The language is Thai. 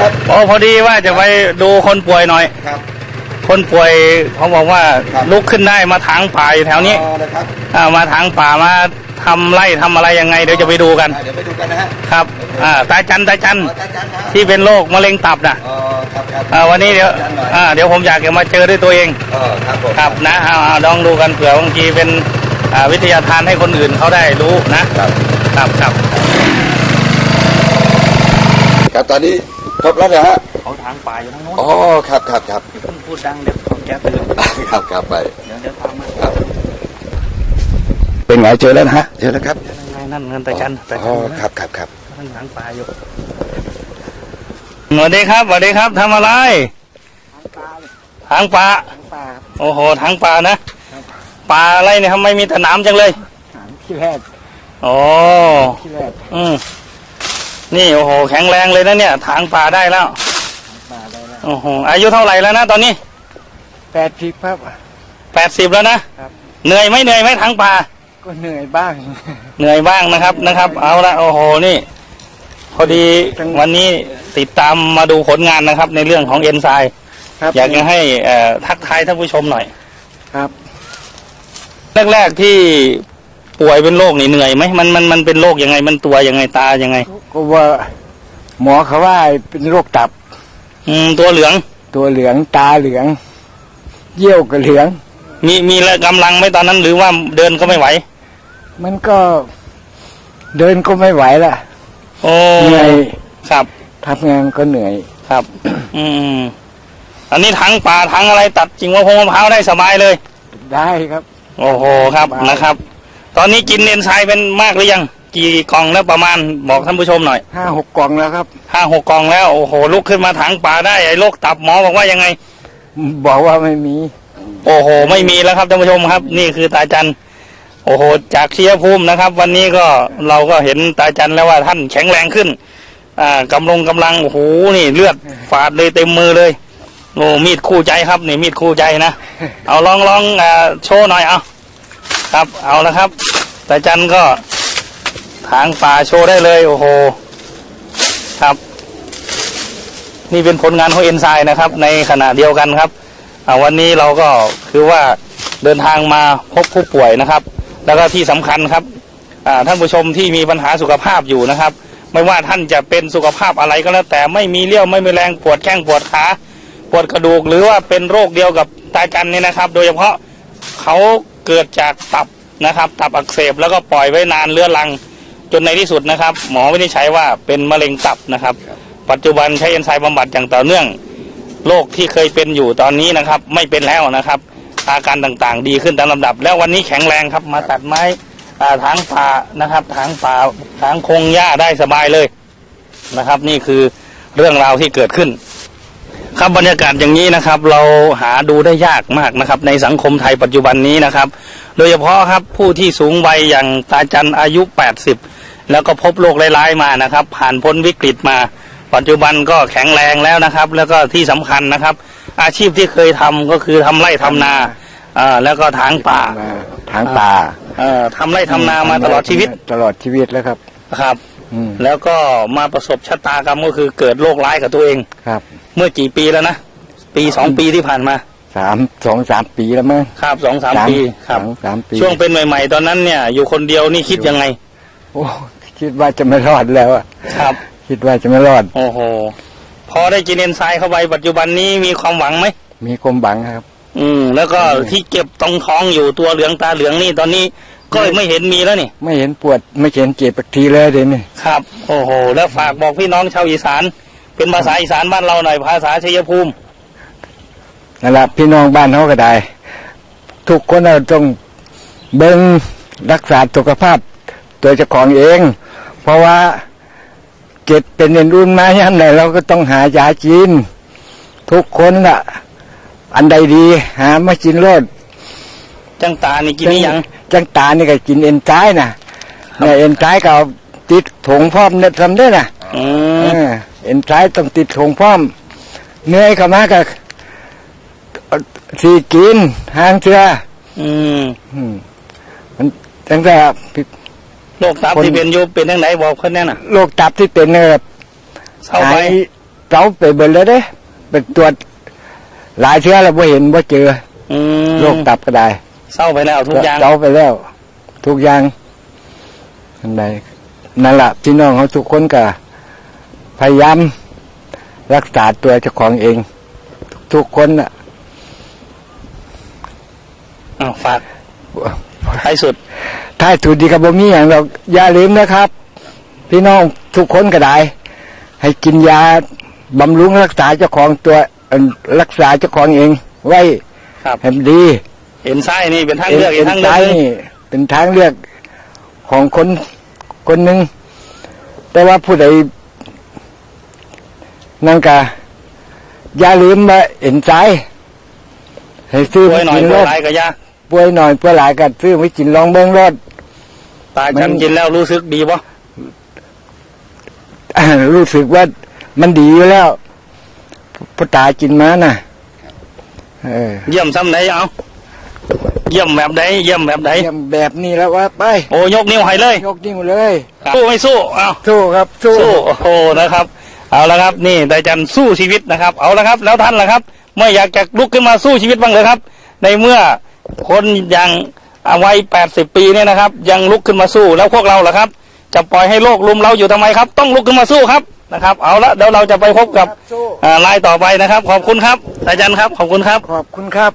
ครับ โอ้พอดีว่าจะไปดูคนป่วยหน่อย ครับ คนป่วยเขาบอกว่าครับลุกขึ้นได้มาถางป่าอยู่แถวนี้อ๋อนะครับอ่ามาถางป่ามาทำไร่ทำอะไรยังไงเดี๋ยวจะไปดูกัน อ่าเดี๋ยวไปดูกันนะฮะครับอ่าตาจันตาจันอ๋ออาจารย์นะที่เป็นโรคมะเร็งตับนะอ๋อครับครับอ่าวันนี้เดี๋ยวอาจารย์หน่อยอ่าเดี๋ยวผมอยากจะมาเจอด้วยตัวเอง เออครับผมครับนะเอาเอาลองดูกันเผื่อบางทีเป็นอ่าวิทยาทานให้คนอื่นเขาได้รู้นะ ครับ ครับครับ ครับตอนนี้ ครบแล้วนะฮะเขาทางป่าอยู่ทางโน้นอ๋อครับครับครับเพิ่งพูดดังเดี๋ยวเขาแกตื่นครับครับไปเดี๋ยวเดี๋ยวทำมาครับ เป็นไงเจอแล้วนะฮะเจอแล้วครับไงนั่นเงินตาจันตาอ๋จัอนครับครับครับทางทางป่าอยู่สวัสดีครับสวัสดีครับทำอะไร ทางป่าโอ้โหทางป่านะป่าอะไรเนี่ยทำไมมีแต่หน้ำจังเลยขี้แรกโอ้ขี้แรกอืม นี่โอ้โหแข็งแรงเลยนะเนี่ยทางป่าได้แล้วมาได้แล้วโอ้โหอายุเท่าไหร่แล้วนะตอนนี้แปดสิบครับแปดสิบแล้วนะครับ เหนื่อยไหมเหนื่อยไหมทางป่า ก็เหนื่อยบ้าง เหนื่อยบ้างนะครับนะครับ เอาละโอ้โหนี่ พอดีทั้งวันนี้ติดตามมาดูผลงานนะครับ ในเรื่องของเอนไซม์ครับอยากจะให้เอ่อทักทายท่านผู้ชมหน่อย ครับ แรกๆที่ ป่วยเป็นโรคนี่เหนื่อยไหมมันมันมันเป็นโรคยังไง มันตัวยังไงตายังไง ก็ว่าหมอเขาว่าเป็นโรคตับ อืมตัวเหลือง ตัวเหลืองตาเหลือง เยี่ยวก็เหลือง มีมีแรงกำลังไหมตอนนั้น หรือว่าเดินก็ไม่ไหว มันก็เดินก็ไม่ไหวละโอ้เหนื่อยครับทำงานก็เหนื่อยครับ อืมอันนี้ทั้งป่าทั้งอะไรตัดจริงว่าพงมะพร้าวได้สบายเลย ได้ครับ โอ้โหครับสบายนะครับ ตอนนี้กินเอนไซม์เป็นมากหรือยัง กี่กล่องแล้วประมาณบอกท่านผู้ชมหน่อยห้าหกกล่องแล้วครับห้าหกกล่องแล้วโอ้โหลุกขึ้นมาถังป่าได้ไอ้โรคตับหมอบอกว่ายังไง บอกว่าไม่มี โอ้โห ไม่มีแล้วครับท่านผู้ชมครับ นี่คือตาจันโอ้โห จากเชียภูมินะครับ วันนี้ก็เราก็เห็นตาจันแล้วว่าท่านแข็งแรงขึ้น อ่ากำลงกำลังโอ้โหนี่เลือดฝาดเลยเต็มมือเลยโอ้มีดคู่ใจครับนี่มีดคู่ใจนะเอาลองลองอ่าโชว์หน่อยเอา ครับเอาและครับตาจันก็ถางป่าโชว์ได้เลย โอ้โห ครับ นี่เป็นผลงานของเอนไซม์นะครับ ในขณะเดียวกันครับวันนี้เราก็คือว่าเดินทางมาพบผู้ป่วยนะครับ แล้วก็ที่สำคัญครับท่านผู้ชมที่มีปัญหาสุขภาพอยู่นะครับ ไม่ว่าท่านจะเป็นสุขภาพอะไรก็แล้ว แต่ไม่มีเลี้ยวไม่มีแรงปวดแข้งปวดขาปวดกระดูก หรือว่าเป็นโรคเดียวกับตาจันเนี่ยนะครับ โดยเฉพาะเขา เกิดจากตับนะครับ ตับอักเสบแล้วก็ปล่อยไว้นานเรื้อรัง จนในที่สุดนะครับ หมอวินิจฉัยว่าเป็นมะเร็งตับนะครับ ปัจจุบันใช้เอนไซม์บำบัดอย่างต่อเนื่องโรคที่เคยเป็นอยู่ตอนนี้นะครับ ไม่เป็นแล้วนะครับ อาการต่างๆ ดีขึ้นตามลำดับ แล้ววันนี้แข็งแรงครับมาตัดไม้อ่างป่านะครับถางป่าถางคงหญ้าได้สบายเลยนะครับ นี่คือเรื่องราวที่เกิดขึ้น ครับบรรยากาศอย่างนี้นะครับ เราหาดูได้ยากมากนะครับ ในสังคมไทยปัจจุบันนี้นะครับ โดยเฉพาะครับผู้ที่สูงวัยอย่างตาจันอายุ 80 แล้วก็พบโรคร้ายๆมานะครับ ผ่านพ้นวิกฤตมา ปัจจุบันก็แข็งแรงแล้วนะครับ แล้วก็ที่สำคัญนะครับ อาชีพที่เคยทำก็คือทำไร่ทำนาอ่าแล้วก็ถางป่ามาทางป่าเอ่อทำไร่ทำนามาตลอดชีวิตตลอดชีวิตแล้วครับครับอืมแล้วก็มาประสบชะตากรรมก็คือเกิดโรคร้ายกับตัวเองครับ เมื่อกี่ปีแล้วนะ ปีสองปีที่ผ่านมาสามสองสามปีแล้วมั้งครับสองสามปีครับสองสามปีช่วงเป็นใหม่ ๆ ตอนนั้นเนี่ย อยู่คนเดียวนี่คิดยังไง โอ้คิดว่าจะไม่รอดแล้วอะครับ คิดว่าจะไม่รอด โอ้โหพอได้กินเอนไซม์เข้าไปปัจจุบันนี้มีความหวังไหมมีความบังครับ อืม แล้วก็ที่เก็บตรงท้องอยู่ตัวเหลืองตาเหลืองนี่ตอนนี้ก็ไม่เห็นมีแล้วนี่ ไม่เห็นปวดไม่เห็นเจ็บสักทีเลยเดี๋ยวนี้ครับ โอ้โห แล้วฝากบอกพี่น้องชาวอีสาน เป็นภาษาอีสานบ้านเราหน่อย ภาษาชัยภูมินั่นแหละพี่น้องบ้านเขาก็ได้ ทุกคนเราต้องเบิ่งรักษาสุขภาพ ตัวเจ้าของเอง เพราะว่าเจ็บเป็นเอ็นรุ่นมาย่ำไหนเราก็ต้องหายาจีนทุกคนล่ะ อันใดดี หามากินโลดจังตานี่กินนี่ยัง จังตานี่ก็กินเอ็นไตายนะเนี่ยเอ็นไตายก็เอาติดถุงพร้อมเนี่ยทำได้นะอืเอมอ เอ็นไตายต้องติดถุงพร้อมเหนื่อยก็มาก็สีกินหางเชืออืมอืมมันตั้งแต่โรคตับคนที่เป็นอยู่เป็นทั้งไหนบอกคนแน่น่ะโรคตับที่เป็นเนี่ยเศร้าไปหายเสาไปเบิดเลยเด้เป็นตรวจหลายเชื้อแล้วบ่เห็นบ่เจออืมโรคตับก็ได้เศร้าไปแล้วทุกอย่างเสาไปแล้ว ทุกอย่างอันใดนั่นล่ะพี่น้องเขาทุกคนก็ พยายามรักษาตัวเจ้าของเอง ทุกคนน่ะอ้าวฝากท้ายสุดถ้าถูกดีกับบ่มีอย่างเราอย่าลืมนะครับ พี่น้องทุกคนก็ได้ ให้กินยาบำรุงรักษาเจ้าของตัวเอิ่มรักษาเจ้าของเอง ไว้ครับให้มันดีเอ็นไส้นี่เป็นทางเลือกอีกทางเลือกซ้ายหนึ่งนี่เป็นทางเลือกของคนคนหนึ่งแต่ว่าผู้ใด นั่นกะอย่าลืมว่าเอ็นใจให้ซื้อป่วยหน่อยกินป่รวยถหลายก็ยาป่วยหน่อยป่วยหลายก็ซื้อไว้กินลองเบิ้งรถ ตาจันมัน กินแล้วรู้สึกดีปะรู้สึกว่ามันดีอยู่แล้วพ่อตากินมาน่ะ เออเยี่ยมซ้ำไหนเอาเยี่ยมแบบไหนเยี่ยมแบบไหนเยี่ยมแบบนี้แล้วว่าไปโอ้ยกนิ้วให้เลยยกนิ้วเลย สู้ไม่สู้เอาสู้ครับสู้สู้โอ้โหนะครับ เอาละครับนี่ตาจันสู้ชีวิตนะครับ เอาละครับ แล้วท่านล่ะครับเมื่ออยากจะลุกขึ้นมาสู้ชีวิตบ้างเลยครับ ในเมื่อคนอย่างวัยแปดสิบปีเนี่ยนะครับ ยังลุกขึ้นมาสู้แล้วพวกเราล่ะครับ จะปล่อยให้โลกลุมเราอยู่ทำไมครับ ต้องลุกขึ้นมาสู้ครับนะครับ เอาละเดี๋ยวเราจะไปพบกับสู้อ่ารายต่อไปนะครับ ขอบคุณครับอาจารย์ครับ ขอบคุณครับ ขอบคุณครับ